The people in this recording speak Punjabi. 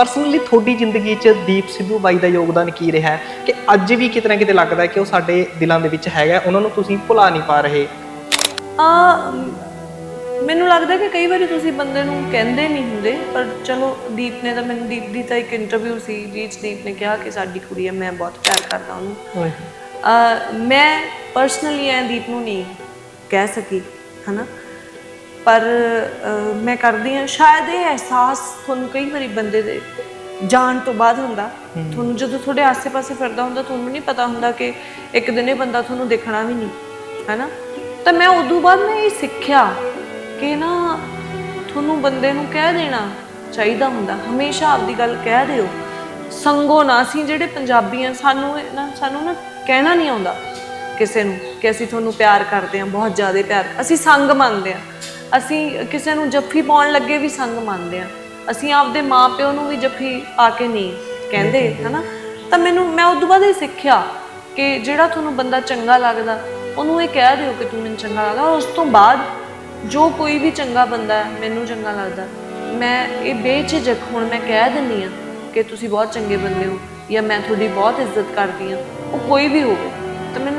ਪਰਸਨਲੀ ਤੁਹਾਡੀ ਜ਼ਿੰਦਗੀ 'ਚ ਦੀਪ ਸਿੱਧੂ ਬਾਈ ਦਾ ਯੋਗਦਾਨ ਕੀ ਰਿਹਾ? ਹੈ ਕਿ ਅੱਜ ਵੀ ਕਿਤੇ ਨਾ ਕਿਤੇ ਲੱਗਦਾ ਹੈ ਕਿ ਉਹ ਸਾਡੇ ਦਿਲਾਂ ਦੇ ਵਿੱਚ ਹੈਗਾ ਉਹਨਾਂ ਨੂੰ ਤੁਸੀਂ ਭੁਲਾ ਨਹੀਂ ਪਾ ਰਹੇ। ਆ ਮੈਨੂੰ ਲੱਗਦਾ ਕਿ ਕਈ ਵਾਰੀ ਤੁਸੀਂ ਬੰਦੇ ਨੂੰ ਕਹਿੰਦੇ ਨਹੀਂ ਹੁੰਦੇ ਪਰ ਚਲੋ ਦੀਪ ਨੇ ਤਾਂ ਮੈਨੂੰ ਦੀਪ ਦੀ ਤਾਂ ਇੱਕ ਇੰਟਰਵਿਊ ਸੀ 'ਚ ਦੀਪ ਨੇ ਕਿਹਾ ਕਿ ਸਾਡੀ ਕੁੜੀ ਹੈ ਮੈਂ ਬਹੁਤ ਪਿਆਰ ਕਰਦਾ ਉਹਨੂੰ। ਅਹ ਮੈਂ ਪਰਸਨਲੀ ਐ ਦੀਪ ਨੂੰ ਨਹੀਂ ਕਹਿ ਸਕੀ ਹਨਾ? ਪਰ ਮੈਂ ਕਰਦੀ ਹਾਂ। ਸ਼ਾਇਦ ਇਹ ਅਹਿਸਾਸ ਤੁਹਾਨੂੰ ਕਈ ਵਾਰੀ ਬੰਦੇ ਦੇ ਜਾਣ ਤੋਂ ਬਾਅਦ ਹੁੰਦਾ। ਤੁਹਾਨੂੰ ਜਦੋਂ ਤੁਹਾਡੇ ਆਸ-ਪਾਸੇ ਫਿਰਦਾ ਹੁੰਦਾ ਤੁਹਾਨੂੰ ਨਹੀਂ ਪਤਾ ਹੁੰਦਾ ਕਿ ਇੱਕ ਦਿਨ ਇਹ ਬੰਦਾ ਤੁਹਾਨੂੰ ਦੇਖਣਾ ਵੀ ਨਹੀਂ ਹੈਨਾ? ਤਾਂ ਮੈਂ ਉਦੋਂ ਬਾਅਦ ਮੈਂ ਇਹ ਸਿੱਖਿਆ ਕਿ ਨਾ ਤੁਹਾਨੂੰ ਬੰਦੇ ਨੂੰ ਕਹਿ ਦੇਣਾ ਚਾਹੀਦਾ ਹੁੰਦਾ। ਹਮੇਸ਼ਾ ਆਪਦੀ ਗੱਲ ਕਹਿ ਦਿਓ। ਸੰਗੋ ਨਾ ਅਸੀਂ ਜਿਹੜੇ ਪੰਜਾਬੀ ਆ ਸਾਨੂੰ ਨਾ ਸਾਨੂੰ ਨਾ ਕਹਿਣਾ ਨਹੀਂ ਆਉਂਦਾ ਕਿਸੇ ਨੂੰ ਕਿ ਅਸੀਂ ਤੁਹਾਨੂੰ ਪਿਆਰ ਕਰਦੇ ਹਾਂ ਬਹੁਤ ਜ਼ਿਆਦਾ ਪਿਆਰ। ਅਸੀਂ ਸੰਗ ਮੰਨਦੇ ਹਾਂ। ਅਸੀਂ ਕਿਸੇ ਨੂੰ ਜੱਫੀ ਪਾਉਣ ਲੱਗੇ ਵੀ ਸੰਗ ਮੰਨਦੇ ਹਾਂ। ਅਸੀਂ ਆਪਦੇ ਮਾਪਿਓ ਨੂੰ ਵੀ ਜੱਫੀ ਪਾ ਕੇ ਨਹੀਂ ਕਹਿੰਦੇ ਹਨਾ? ਤਾਂ ਮੈਨੂੰ ਮੈਂ ਉਦੋਂ ਬਾਅਦ ਇਹ ਸਿੱਖਿਆ ਕਿ ਜਿਹੜਾ ਤੁਹਾਨੂੰ ਬੰਦਾ ਚੰਗਾ ਲੱਗਦਾ ਉਹਨੂੰ ਇਹ ਕਹਿ ਦਿਓ ਕਿ ਤੂੰ ਮੈਨੂੰ ਚੰਗਾ ਲੱਗਦਾ। ਉਸ ਤੋਂ ਬਾਅਦ ਜੋ ਕੋਈ ਵੀ ਚੰਗਾ ਬੰਦਾ ਹੈ, ਮੈਨੂੰ ਚੰਗਾ ਲੱਗਦਾ। ਮੈਂ ਇਹ ਬੇਝਿਜਕ ਹੁਣ ਮੈਂ ਕਹਿ ਦਿੰਨੀ ਆ ਕਿ ਤੁਸੀਂ ਬਹੁਤ ਚੰਗੇ ਬੰਦੇ ਹੋ ਜਾਂ ਮੈਂ ਤੁਹਾਡੀ ਬਹੁਤ ਇੱਜ਼ਤ ਕਰਦੀ ਹਾਂ ਉਹ ਕੋਈ ਵੀ ਹੋਵੇ। ਤਾਂ ਮੈਨੂੰ